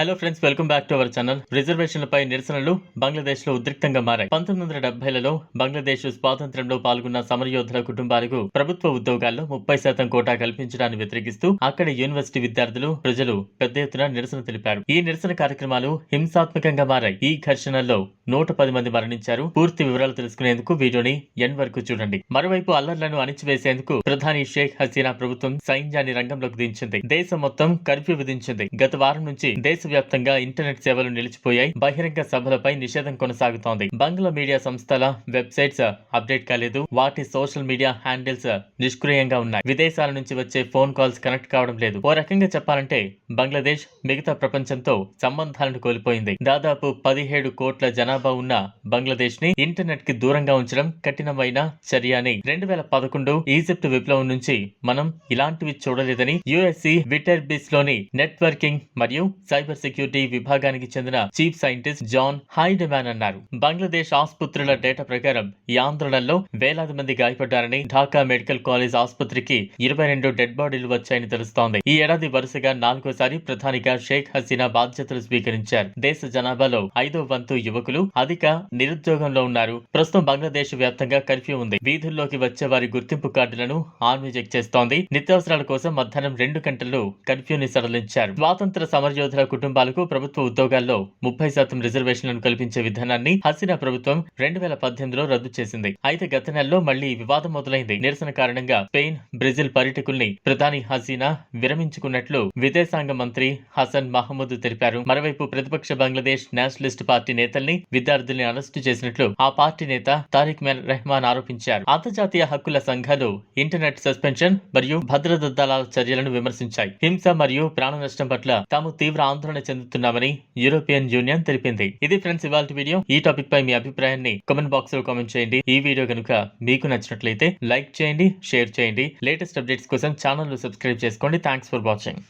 Hello friends welcome back to our channel రిజర్వేషన్లపై నిరసనలు బంగ్లాదేశ్లో ఉద్రిక్తంగా మారాయి. పంతొమ్మిది వందల డెబ్బైలలో బంగ్లాదేశ్ స్వాతంత్ర్యంలో పాల్గొన్న సమరయోధుల కుటుంబాలకు ప్రభుత్వ ఉద్యోగాల్లో ముప్పై శాతం కోటా కల్పించడాన్ని వ్యతిరేకిస్తూ అక్కడి యూనివర్సిటీ విద్యార్థులు ప్రజలు పెద్ద ఎత్తున నిరసన తెలిపారు. ఈ నిరసన కార్యక్రమాలు హింసాత్మకంగా మారాయి. ఈ ఘర్షణల్లో నూట పది మంది మరణించారు. పూర్తి వివరాలు తెలుసుకునేందుకు వీడియోని ఎన్ వరకు చూడండి. మరోవైపు అల్లర్లను అణిచివేసేందుకు ప్రధాని షేక్ హసీనా ప్రభుత్వం సైన్యాన్ని రంగంలోకి దించింది. దేశం మొత్తం కర్ఫ్యూ విధించింది. గత వారం నుంచి దేశవ్యాప్తంగా ఇంటర్నెట్ సేవలు నిలిచిపోయాయి. బహిరంగ సభలపై నిషేధం కొనసాగుతోంది. బంగ్లా మీడియా సంస్థల వెబ్సైట్స్ అప్డేట్ కాలేదు. వాటి సోషల్ మీడియా హ్యాండిల్స్ నిష్క్రియంగా ఉన్నాయి. విదేశాల నుంచి వచ్చే ఫోన్ కాల్స్ కనెక్ట్ కావడం లేదు. ఓ రకంగా చెప్పాలంటే బంగ్లాదేశ్ మిగతా ప్రపంచంతో సంబంధాలను కోల్పోయింది. దాదాపు పదిహేడు కోట్ల జనాభా ఉన్న బంగ్లాదేశ్ని ఇంటర్నెట్కి దూరంగా ఉంచడం కఠినమైన చర్య అని రెండు వేల పదకొండు ఈజిప్ట్ విప్లవం నుంచి మనం ఇలాంటివి చూడలేదని యుఎస్సి విటర్ బిస్లోని నెట్వర్కింగ్ మరియు సైబర్ సెక్యూరిటీ విభాగానికి చెందిన చీఫ్ సైంటిస్ట్ జాన్ హైడెమాన్ అన్నారు. బంగ్లాదేశ్ ఆసుపత్రుల డేటా ప్రకారం ఈ ఆందోళనలో వేలాది మంది గాయపడ్డారని ఢాకా మెడికల్ కాలేజ్ ఆసుపత్రికి ఇరవై రెండు డెడ్ బాడీలు వచ్చాయని తెలుస్తోంది. ఈ ఏడాది వరుసగా మరోసారి ప్రధానిగా షేక్ హసీనా బాధ్యతలు స్వీకరించారు. దేశ జనాభాలో ఐదో వంతు యువకులు అధిక నిరుద్యోగంలో ఉన్నారు. ప్రస్తుతం బంగ్లాదేశ్ వ్యాప్తంగా కర్ఫ్యూ ఉంది. వీధుల్లోకి వచ్చే వారి గుర్తింపు కార్డులను ఆర్మీ చెక్ చేస్తోంది. నిత్యావసరాల కోసం మధ్యాహ్నం రెండు గంటలు కర్ఫ్యూని సడలించారు. స్వాతంత్ర సమరయోధుల కుటుంబాలకు ప్రభుత్వ ఉద్యోగాల్లో ముప్పై శాతం రిజర్వేషన్లను కల్పించే విధానాన్ని హసీనా ప్రభుత్వం రెండు వేల పద్దెనిమిదిలో రద్దు చేసింది. అయితే గత నెలలో మళ్ళీ వివాదం మొదలైంది. నిరసన కారణంగా స్పెయిన్ బ్రెజిల్ పర్యటకుల్ని ప్రధాని హసీనా విరమించుకున్నట్లు విదేశాంగ మంత్రి హసన్ మహమూద్ తెలిపారు. మరోవైపు ప్రతిపక్ష బంగ్లాదేశ్ నేషనలిస్ట్ పార్టీ నేతల్ని విద్యార్థుల్ని అరెస్టు చేసినట్లు ఆ పార్టీ నేత తారిక్ మెన్ రెహమాన్ ఆరోపించారు. అంతర్జాతీయ హక్కుల సంఘాలు ఇంటర్నెట్ సస్పెన్షన్ మరియు భద్రతా దళాల చర్యలను విమర్శించాయి. హింస మరియు ప్రాణ నష్టం పట్ల తాము తీవ్ర ఆందోళన చెందుతున్నామని యూరోపియన్ యూనియన్ తెలిపింది. ఇది ఫ్రెండ్స్ ఇవాళ వీడియో. ఈ టాపిక్ పై మీ అభిప్రాయాన్ని కామెంట్ బాక్స్లో కామెంట్ చేయండి. ఈ వీడియో కనుక మీకు నచ్చినట్లయితే లైక్ చేయండి షేర్ చేయండి. లేటెస్ట్ అప్డేట్స్ కోసం ఛానల్ సబ్స్క్రైబ్ చేసుకోండి. Thanks for watching.